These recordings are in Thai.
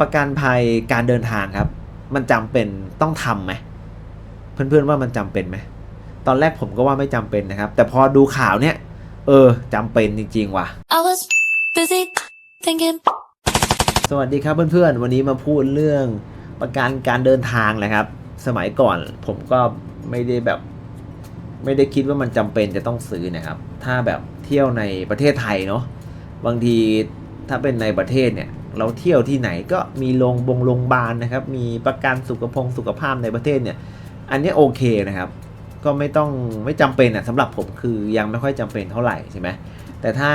ประกันภัยการเดินทางครับ มันจำเป็นต้องทำไหมเพื่อนๆว่ามันจำเป็นไหมตอนแรกผมก็ว่าไม่จำเป็นนะครับ แต่พอดูข่าวเนี่ย เออจำเป็นจริง ๆ ว่ะ I was busy thinking สวัสดีครับเพื่อนๆ วันนี้มาพูดเรื่องประกันการเดินทางนะครับ สมัยก่อนผมก็ไม่ได้แบบ ไม่ได้คิดว่ามันจำเป็นจะต้องซื้อนะครับ ถ้าแบบเที่ยวในประเทศไทยเนาะบางทีถ้าเป็นในประเทศเนี่ย เราเที่ยวที่ไหนก็มีโรงบงโรงพยาบาลนะครับ มีประกันสุขภงสุขภาพในประเทศเนี่ย อันนี้โอเคนะครับ ก็ไม่ต้องไม่จำเป็นอะสำหรับผมคือยังไม่ค่อยจำเป็นเท่าไหร่ใช่ไหมแต่ถ้า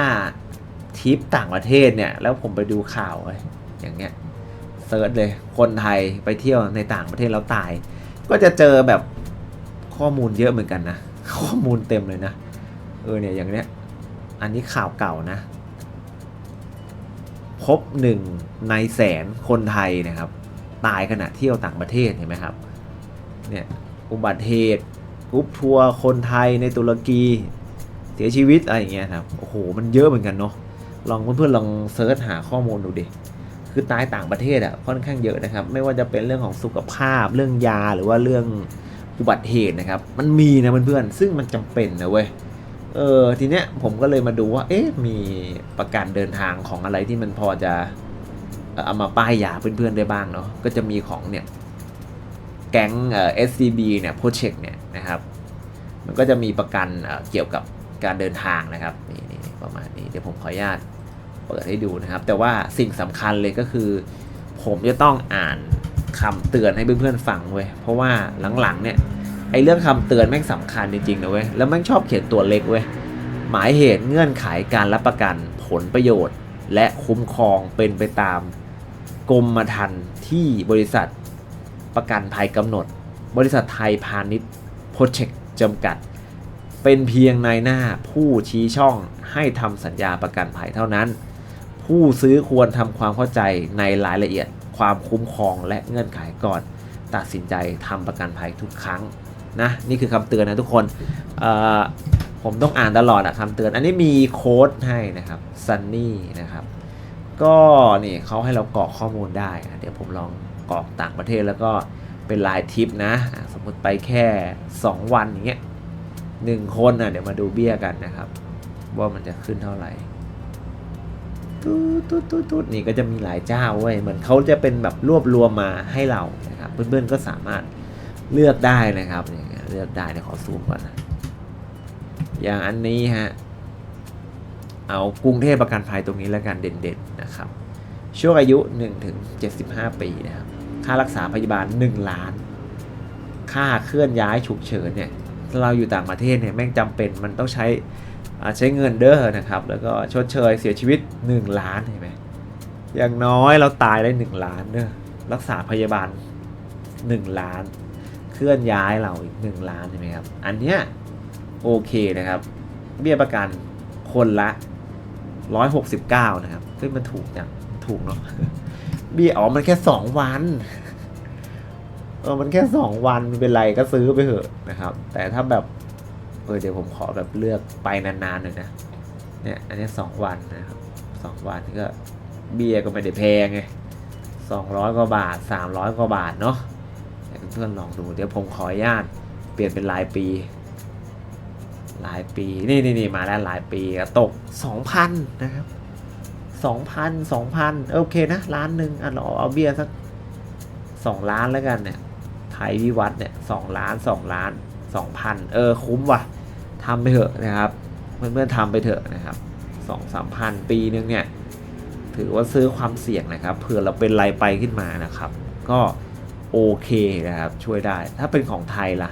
ทริปต่างประเทศเนี่ย แล้วผมไปดูข่าวอย่างเงี้ยเซิร์ชเลยคนไทยไปเที่ยวในต่างประเทศแล้วตาย ก็จะเจอแบบข้อมูลเยอะเหมือนกันนะ ข้อมูลเต็มเลยนะ เออเนี่ยอย่างเนี้ย อันนี้ข่าวเก่านะ พบหนึ่งในแสนคนไทยนะครับ ตายขณะเที่ยวต่างประเทศเห็นไหมครับเนี่ยอุบัติเหตุกรุ๊ปทัวร์คนไทยในตุรกีเสียชีวิตอะไรอย่างเงี้ยครับโอ้โหมันเยอะเหมือนกันเนาะลองเพื่อนๆลองเซิร์ชหาข้อมูลดูดิคือตายต่างประเทศอะ่ะค่อนข้างเยอะนะครับ ไม่ว่าจะเป็นเรื่องของสุขภาพเรื่องยาหรือว่าเรื่องอุบัติเหตุนะครับ มันมีนะเพื่อนๆซึ่งมันจำเป็นนะเว้ย เออทีเนี้ยผมก็เลยมาดูว่า เอ๊ะมีประกันเดินทางของอะไรที่มันพอจะเอามาป้ายยาเพื่อนๆได้บ้างเนาะก็จะมีของเนี่ยแก๊งเอ่อ SCB เนี่ยโปรเจกเนี่ยนะครับ มันก็จะมีประกันเเกี่ยวกับการเดินทางนะครับนี่นี่นี่ประมาณนี้เดี๋ยวผมขออนุญาตเปิดให้ดูนะครับ แต่ว่าสิ่งสำคัญเลยก็คือ ผมจะต้องอ่านคำเตือนให้เพื่อนๆฟังเว้ยเพราะว่าหลังๆเนี่ย ไอ้เรื่องคำเตือนแม่งสำคัญจริงๆนะเว้ย แล้วแม่งชอบเขียนตัวเล็กเว้ย หมายเหตุเงื่อนไขการรับประกันผลประโยชน์ และคุ้มครองเป็นไปตามกรมธรรม์ที่บริษัทประกันภัยกำหนด บริษัทไทยพาณิชย์โปรเจกต์จำกัด เป็นเพียงนายหน้าผู้ชี้ช่องให้ทำสัญญาประกันภัยเท่านั้น ผู้ซื้อควรทำความเข้าใจในรายละเอียด ความคุ้มครองและเงื่อนไขก่อน ตัดสินใจทำประกันภัยทุกครั้ง นะนี่คือคำเตือนนะทุกคนผมต้องอ่านตลอดอะคำเตือน อันนี้มีโค้ดให้นะครับซันนี่นะครับ ก็นี่เขาให้เรากรอกข้อมูลได้ เดี๋ยวผมลองกรอกต่างประเทศแล้วก็เป็นรายทิปนะ สมมติไปแค่ 2 วันอย่างเงี้ยหนึ่งคนอะเดี๋ยวมาดูเบี้ยกันนะครับ ว่ามันจะขึ้นเท่าไหร่ตุ๊ดตุ๊ดตุ๊ดตุ๊ดนี่ก็จะมีหลายเจ้าเว้ยเหมือนเขาจะเป็นแบบรวบรวมมาให้เรานะครับเพื่อนๆก็สามารถ เลือกได้นะครับอย่างเงี้ยเลือกได้เดี๋ยวขอซูมก่อนนะอย่างอันนี้ฮะเอากรุงเทพประกันภัยตรงนี้แล้วกันเด่นๆนะครับ ช่วงอายุ1ถึง75 ปีนะครับ ค่ารักษาพยาบาล 1 ล้าน ค่าเคลื่อนย้ายฉุกเฉินเนี่ยถ้าเราอยู่ต่างประเทศเนี่ยแม่งจำเป็นมันต้องใช้อ่าใช้เงินเด้อนะครับ แล้วก็ชดเชยเสียชีวิต 1 ล้านเห็นไหมอย่างน้อยเราตายได้ 1 ล้านเด้อรักษาพยาบาล 1 ล้าน ลื่อนย้ายเราอีก 1 ล้านใช่ไหมครับ อันเนี้ยโอเคนะครับ เบี้ยประกันคนละ 169 นะครับเฮ้ยมันถูกจังถูกเนาะเบี้ยอ๋อมันแค่ 2 วันเออมันแค่ 2วันมันเป็นไรก็ซื้อไปเถอะนะครับ แต่ถ้าแบบเออเดี๋ยวผมขอแบบเลือกไปนานๆหน่อยนะเนี่ยอันนี้ 2 วันนะครับ 2 วันก็เบี้ยก็ไม่ได้แพงไง200 กว่าบาท 300 กว่าบาทเนาะ เพื่อนๆลองดูเดี๋ยวผมขออนุญาตเปลี่ยนเป็นรายปี รายปีนี่นี่นี่มาแล้วรายปีก็ตก 2,000 นะครับ 2,000 2,000โอเคนะล้านหนึ่งอะเราเอาเบี้ยสัก 2 ล้านแล้วกันเนี่ยไทยวิวัฒน์เนี่ย2ล้าน 2 ล้าน 2,000 เออ คุ้มว่ะทำไปเถอะนะครับเพื่อนๆทำไปเถอะนะครับ2 3พันปีนึงเนี่ย ถือว่าซื้อความเสี่ยงนะครับเผื่อเราเป็นไรไปขึ้นมานะครับ ก็ โอเคนะครับ ช่วยได้ ถ้าเป็นของไทยล่ะ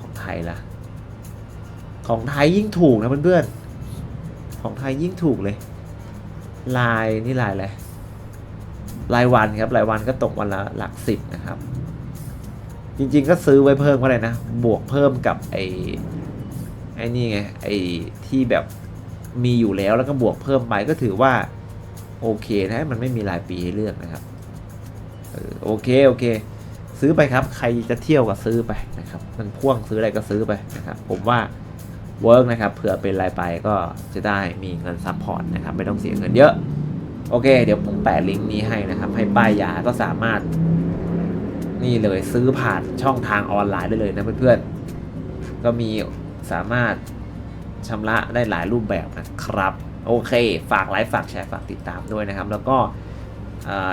ของไทยล่ะ ของไทยยิ่งถูกนะเพื่อนๆ ของไทยยิ่งถูกเลย ลายนี่ลายอะไร รายวันครับ รายวันก็ตกวันละหลักสิบนะครับ จริงๆก็ซื้อไว้เพิ่มก็ได้นะ บวกเพิ่มกับไอ้ไอ้นี่ไง ไอ้ที่แบบมีอยู่แล้วแล้วก็บวกเพิ่มไปก็ถือว่าโอเคนะ มันไม่มีรายปีให้เลือกนะครับ โอเคโอเค ซื้อไปครับ ใครจะเที่ยวก็ซื้อไปนะครับ มันพ่วงซื้ออะไรก็ซื้อไปนะครับ ผมว่าเวิร์กนะครับเผื่อเป็นรายไปก็จะได้มีเงินซัพพอร์ตนะครับ ไม่ต้องเสียเงินเยอะ โอเค เดี๋ยวผมแปะลิงก์นี้ให้นะครับ ให้ป้ายยาก็สามารถ นี่เลยซื้อผ่านช่องทางออนไลน์ได้เลยนะเพื่อนๆ ก็มีสามารถชำระได้หลายรูปแบบนะครับ โอเค ฝากไลค์ฝากแชร์ฝากติดตามด้วยนะครับ แล้วก็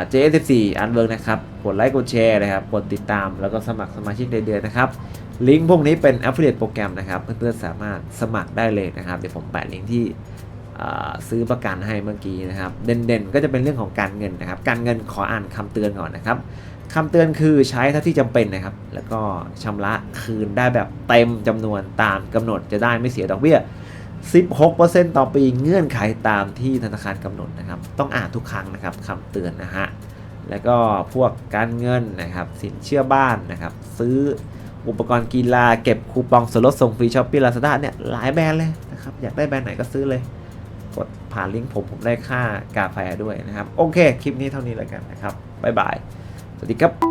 เจสสิบสี่อันเวิร์กนะครับ กดไลค์กดแชร์นะครับ กดติดตามแล้วก็สมัครสมาชิกเดือนนะครับ ลิงก์พวกนี้เป็น Affiliate โปรแกรมนะครับ เพื่อนๆสามารถสมัครได้เลยนะครับ เดี๋ยวผมแปะลิงก์ที่ซื้อประกันให้เมื่อกี้นะครับ เด่นๆ ก็จะเป็นเรื่องของการเงินนะครับ การเงินขออ่านคำเตือนก่อนนะครับคำเตือนคือใช้เท่าที่จำเป็นนะครับ แล้วก็ชำระคืนได้แบบเต็มจำนวนตามกำหนดจะได้ไม่เสียดอกเบี้ย 16%ต่อปีเงื่อนไขตามที่ธนาคารกำหนดนะครับ ต้องอ่านทุกครั้งนะครับคำเตือนนะฮะ แล้วก็พวกการเงินนะครับ สินเชื่อบ้านนะครับ ซื้ออุปกรณ์กีฬาเก็บคูปองส่วนลดส่งฟรีช้อปปี้ลาซาด้าเนี่ยหลายแบรนด์เลยนะครับ อยากได้แบรนด์ไหนก็ซื้อเลย กดผ่านลิงก์ผมผมได้ค่ากาแฟด้วยนะครับ โอเค คลิปนี้เท่านี้แล้วกันนะครับ บ๊ายบาย สวัสดีครับ